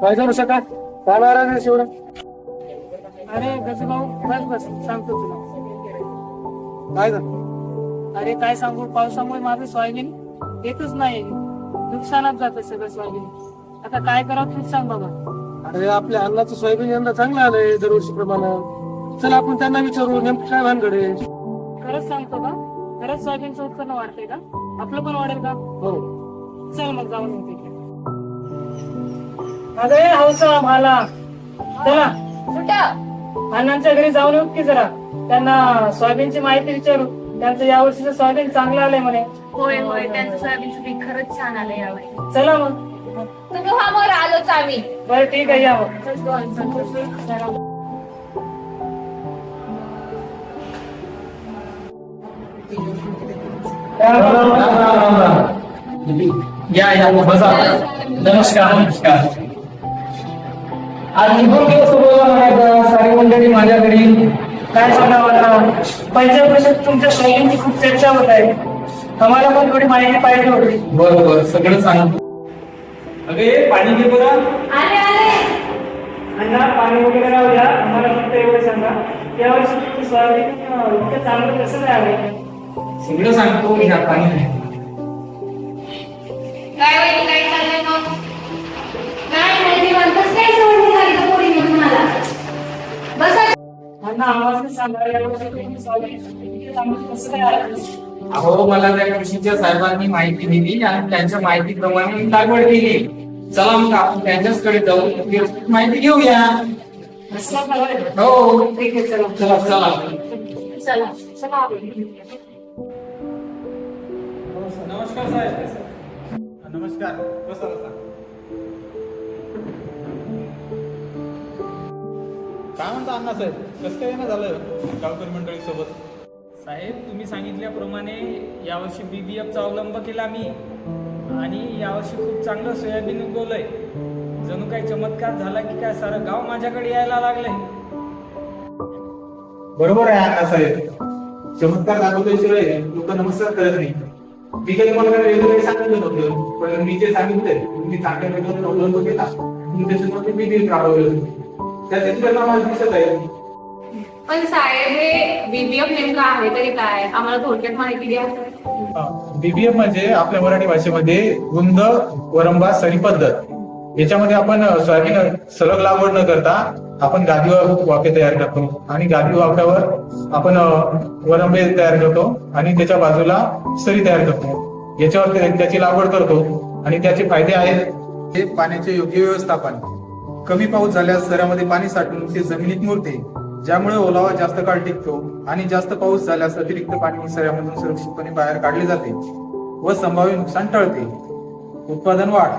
काय झालं सका काय आहे शिवरा अरे गजभाऊ बस बस सांगतो तुला. काय झालं? अरे काय सांगू? पावसामुळे माझं सोयाबीन येतच नाही. नुकसानात जात सगळं सोयाबीन आता काय करावं तूच सांग बाबा. अरे आपल्या अन्नाचं सोयाबीन यंदा चांगलं आलंय दरवर्षी प्रमाणे चल आपण त्यांना विचारू नेमकं काय भानगड आहे? खरंच सांगतो का? खरंच सोयाबीनचं उत्पन्न वाढतंय का? आपलं पण वाढेल का? हो. चल मग जाऊन येते. अरे हौसा मला चला. कुठं अण्णांच्या घरी जाऊन येऊ की जरा. त्यांना सोयाबीनची माहिती विचारू. त्यांचं यावर्षीचं सोयाबीन चांगलं आलंय म्हणे. होय होय. त्यांचं सोयाबीनचं पीक खरंच छान आलं यावेळी चला मग. तुम्ही हा आलोच आम्ही. बरं ठीक आहे या मग. या या बसा. नमस्कार नमस्कार. आज निघून गेलो सोबत म्हणायचं सारी मंडळी माझ्या घरी. काय सांगावं आता? पहिल्या वर्षात तुमच्या सोयाबीनची खूप चर्चा होत आहे. आम्हाला पण थोडी माहिती पाहिजे होती. बरोबर सगळं सांग. अगे पाणी घे बरं आले आले. अण्णा पाणी वगैरे राहू द्या. आम्हाला फक्त एवढं सांगा. यावर्षी तुमची सोयाबीन इतकं चांगलं कसं काय आलं सगळं सांगतो मी पाणी. नाही काय अहो मला त्या कृषीच्या साहेबांनी माहिती दिली आणि त्यांच्या माहितीप्रमाणे मी लागवड केली. चला मग आपण त्यांच्याचकडे जाऊ. माहिती घेऊया. हो. ठीक आहे चला चला चला चला चला. नमस्कार साहेब. नमस्कार. बसा बसा. काय म्हणता अण्णा साहेब? कसं काय येणं झालं? गावकरी मंडळी सोबत साहेब तुम्ही सांगितल्याप्रमाणे यावर्षी बीबीएफचा अवलंब केला मी. आणि यावर्षी खूप चांगलं सोयाबीन उगवलंय. जणू काही चमत्कार झाला की काय सारं गाव माझ्याकडे यायला लागलंय. बरोबर आहे अण्णा साहेब. चमत्कार दाखवल्याशिवाय लोक नमस्कार करत नाही मी काही मला काय वेगळं काही सांगितलं नव्हतं. पण मी जे सांगितलंय मी चांगल्या प्रकारे अवलंब केला. त्याच्यामध्ये मी दिन राबवलं. त्याचे परिणाम दिसत आहे. पण साहेब हे बीबीएफ नेमकं आहे तरी काय? आम्हाला थोडक्यात माहिती द्या. बीबीएफ म्हणजे आपल्या मराठी भाषेमध्ये रुंद वरंबा सरी पद्धत. याच्यामध्ये आपण सोयाबीन सलग लागवड न करता आपण गादी वाफे तयार करतो. आणि गादी वाफ्यावर आपण वरंबे तयार करतो आणि त्याच्या बाजूला सरी तयार करतो. याच्यावर ते- त्याची लागवड करतो आणि त्याचे फायदे आहेत. हे पाण्याचे योग्य व्यवस्थापन. कमी पाऊस झाल्यास सऱ्यामध्ये पाणी साठून ते जमिनीत मुरते ज्यामुळे ओलावा जास्त काळ टिकतो आणि जास्त पाऊस झाल्यास अतिरिक्त पाणी सऱ्यामधून सुरक्षितपणे बाहेर काढले जाते व संभाव्य नुकसान टळते. उत्पादन वाढ.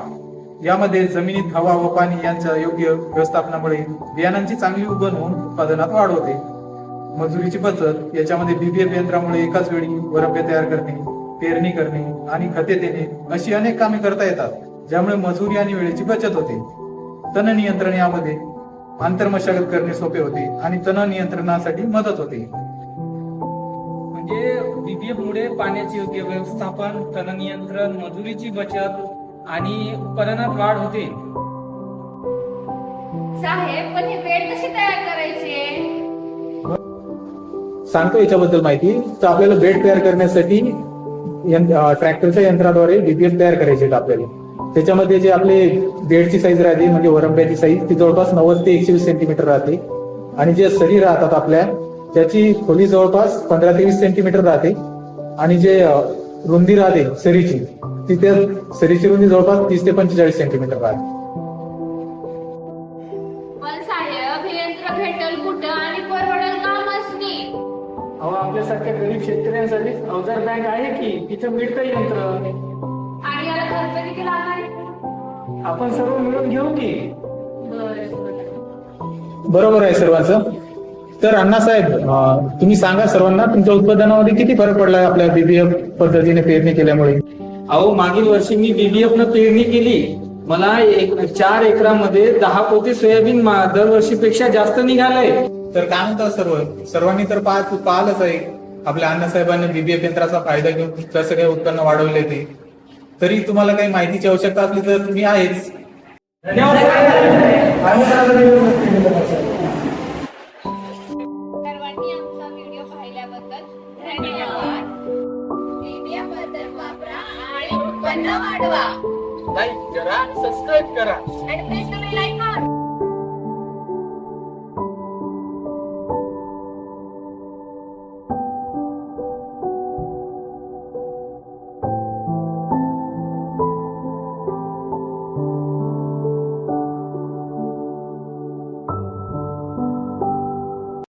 यामध्ये जमिनीत हवा व पाणी यांच्या योग्य व्यवस्थापनामुळे बियाणांची चांगली उगवण होऊन उत्पादनात वाढ होते. मजुरीची बचत याच्यामध्ये बीबीएफ यंत्रामुळे एकाच वेळी वरंबे तयार करणे पेरणी करणे आणि खते देणे अशी अनेक कामे करता येतात ज्यामुळे मजुरी आणि वेळेची बचत होते. तण नियंत्रण यामध्ये आंतरमशागत करणे सोपे होते आणि तण नियंत्रणासाठी मदत होते. म्हणजे बीबीएफ मुळे पाण्याचे योग्य व्यवस्थापन तण नियंत्रण मजुरीची बचत आणि उत्पादनात वाढ होते. साहेब पण हे बेड कशी तयार करायचे? सांगतो याच्याबद्दल माहिती. तर आपल्याला बेड तयार करण्यासाठी ट्रॅक्टरच्या यंत्राद्वारे बीपीएफ तयार करायचे आहेत आपल्याला. त्याच्यामध्ये जे आपले बेडची साईज राहते म्हणजे वरंब्याची साईज ती जवळपास नव्वद ते एकशे वीस सेंटीमीटर राहते. आणि जे सरी राहतात आपल्या त्याची खोली जवळपास पंधरा ते वीस सेंटीमीटर राहते. आणि जे रुंदी राहते सरीची ती त्या सरीची रुंदी जवळपास तीस ते पंचेचाळीस सेंटीमीटर राहते. हे अहो आपल्यासारख्या गरीब शेतकऱ्यांसाठी अवजार बँक आहे की? तिथं मिळतं यंत्र. खर्च किती लागणार? आपण सर्व मिळून घेऊ की? बरं बरं. बरोबर आहे सर्वांचं. तर अण्णासाहेब तुम्ही सांगा सर्वांना तुमच्या उत्पादनामध्ये किती फरक पडला आपल्या बीबीएफ पद्धतीने पेरणी केल्यामुळे? अहो मागील वर्षी मी बीबीएफ न पेरणी केली. मला एक चार एकरामध्ये दहा पोते सोयाबीन दरवर्षीपेक्षा जास्त निघालंय. तर काय म्हणतात सर्व? सर्वांनी तर पाच पाहिलंच आहे. आपल्या अण्णासाहेबांनी बीबीएफ यंत्राचा फायदा घेऊन कसं काय उत्पन्न वाढवले ते. तरी तुम्हाला काही माहितीची आवश्यकता असली तर मी आहेच? सर्वांनी आमचा व्हिडिओ पाहिल्याबद्दल धन्यवाद. मीडियाबद्दल वापरा आणि उत्पन्न वाढवा. लाईक करा सबस्क्राईब करा. आणि प्लीज